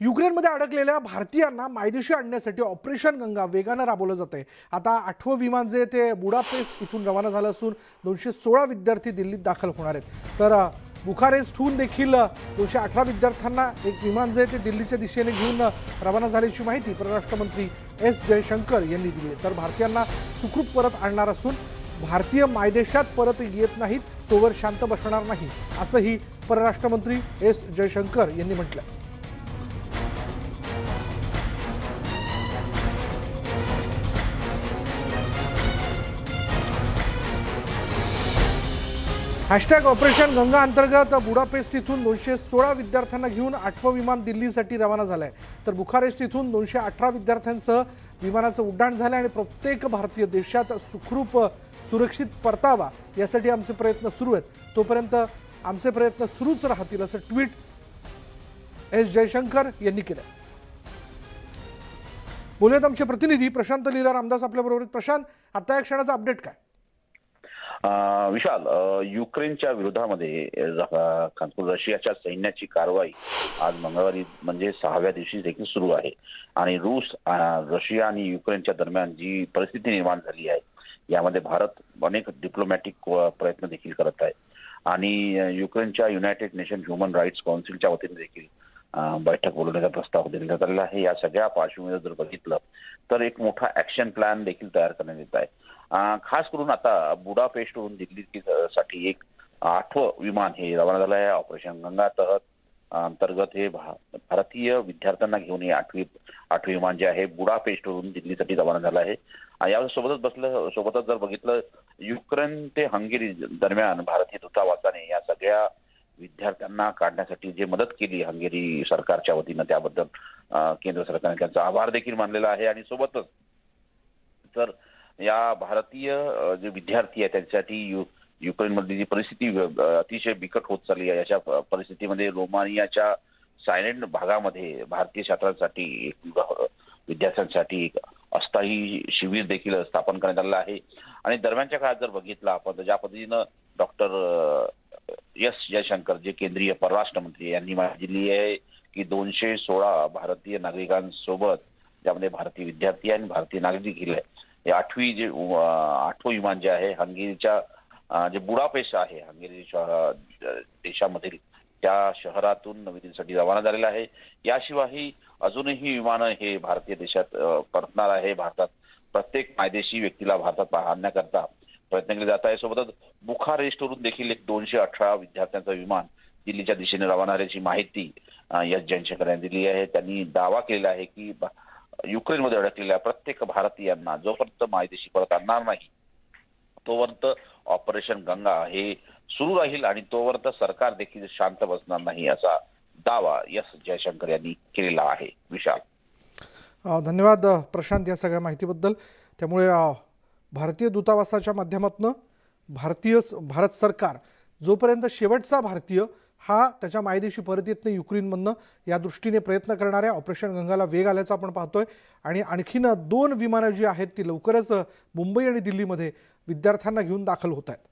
युक्रेनमध्ये अडकलेल्या भारतीयांना मायदेशी आणण्यासाठी ऑपरेशन गंगा वेगानं राबवलं जात आहे आता आठवं विमान जे ते बुडापेस्ट इथून रवाना झालं असून दोनशे सोळा विद्यार्थी दिल्लीत दाखल होणार आहेत. तर बुखारेस्टहून देखील दोनशे अठरा विद्यार्थ्यांना एक विमान जे ते दिल्लीच्या दिशेने घेऊन रवाना झाल्याची माहिती परराष्ट्रमंत्री एस जयशंकर यांनी दिली तर भारतीयांना सुखरूप परत आणणार असून भारतीय मायदेशात परत येत नाहीत तोवर शांत बसणार नाही असंही परराष्ट्रमंत्री एस जयशंकर यांनी म्हटलं हॅशटॅग ऑपरेशन गंगा अंतर्गत बुडापेस्ट इथून दोनशे सोळा विद्यार्थ्यांना घेऊन आठवं विमान दिल्लीसाठी रवाना झालं आहे तर बुखारेस्ट इथून दोनशे अठरा विद्यार्थ्यांसह विमानाचं उड्डाण झालं आणि प्रत्येक भारतीय देशात सुखरूप सुरक्षित परतावा यासाठी आमचे प्रयत्न सुरू आहेत. तोपर्यंत आमचे प्रयत्न सुरूच राहतील असं ट्विट एस जयशंकर यांनी केलं बोलूयात आमचे प्रतिनिधी प्रशांत लीला रामदास आपल्याबरोबर प्रशांत आता या क्षणाचा अपडेट काय? विशाल युक्रेनच्या विरोधामध्ये रशियाच्या सैन्याची कारवाई आज मंगळवारी म्हणजे सहाव्या दिवशी देखील सुरू आहे. आणि रूस रशिया आणि युक्रेनच्या दरम्यान जी परिस्थिती निर्माण झाली आहे यामध्ये भारत अनेक डिप्लोमॅटिक प्रयत्न देखील करत आहे. आणि युक्रेनच्या युनायटेड नेशन ह्युमन राईट्स काउन्सिलच्या वतीने देखील बैठक बोलवण्याचा प्रस्ताव देण्यात आलेला आहे. या सगळ्या पार्श्वभूमीवर जर बघितलं तर एक मोठा ऍक्शन प्लॅन देखील तयार करण्यात येत आहे. खास करून आता बुडापेस्टहून दिल्ली साठी एक आठवं विमान हे रवाना झालं आहे. ऑपरेशन गंगा तहत अंतर्गत हे भारतीय विद्यार्थ्यांना घेऊन हे आठवी आठवी विमान जे आहे बुडापेस्टवरून दिल्लीसाठी रवाना झालं आहे. आणि या सोबतच बसलं सोबतच जर बघितलं युक्रेन ते हंगेरी दरम्यान भारतीय दूतावासाने या सगळ्या विद्यार्थ्यांना काढण्यासाठी जे मदत केली हंगेरी सरकारच्या वतीनं त्याबद्दल केंद्र सरकारने त्यांचा आभार देखील मानलेला आहे. आणि सोबतच तर या भारतीय जे विद्यार्थी आहेत त्यांच्यासाठी युक्रेनमधली जी परिस्थिती अतिशय बिकट होत चालली आहे. अशा परिस्थितीमध्ये रोमानियाच्या सायलेंट भागामध्ये भारतीय छात्रांसाठी विद्यार्थ्यांसाठी एक अस्थायी शिबिर देखील स्थापन करण्यात आलेलं आहे. आणि दरम्यानच्या काळात जर बघितलं आपण तर ज्या पद्धतीनं डॉक्टर एस जयशंकर जे केंद्रीय परराष्ट्र मंत्री यांनी माहिती दिली आहे की दोनशे सोळा भारतीय नागरिकांसोबत ज्यामध्ये भारतीय विद्यार्थी आणि भारतीय नागरिक गेले आहे आठवी जे आठवं विमान जे म्हणजे आहे हंगेरीच्या जे बुडापेश आहे हंगेरी देशामधील त्या शहरातून नवी दिल्लीसाठी रवाना झालेलं आहे. याशिवायही अजूनही विमानं हे भारतीय देशात परतणार आहे. भारतात प्रत्येक मायदेशी व्यक्तीला भारतात आणण्याकरता प्रयत्न केले जात आहे. सोबतच बुखारेस्टवरून देखील एक दोनशे अठरा विद्यार्थ्यांचं विमान दिल्लीच्या दिशेने रवाना झाल्याची माहिती यश एस जयशंकर यांनी दिली आहे. त्यांनी दावा केलेला आहे की युक्रेनमध्ये अडकलेल्या प्रत्येक भारतीयांना जोपर्यंत मायदेशी परत आणणार नाही तोपर्यंत ऑपरेशन गंगा हे सुरू राहील आणि तोपर्यंत सरकार देखील शांत बसणार नाही असा दावा एस जयशंकर यांनी केलेला आहे. विशाल. धन्यवाद प्रशांत या सगळ्या माहितीबद्दल. त्यामुळे भारतीय दूतावासाच्या माध्यमातून भारतीय भारत सरकार जोपर्यंत शेवटचा भारतीय हा त्याच्या मायदेशी परत येत नाही युक्रेनमधनं. या दृष्टीने प्रयत्न करणाऱ्या ऑपरेशन गंगाला वेग आल्याचं आपण पाहतोय. आणि आणखीन दोन विमानं जी आहेत ती लवकरच मुंबई आणि दिल्लीमध्ये विद्यार्थ्यांना घेऊन दाखल होत आहेत.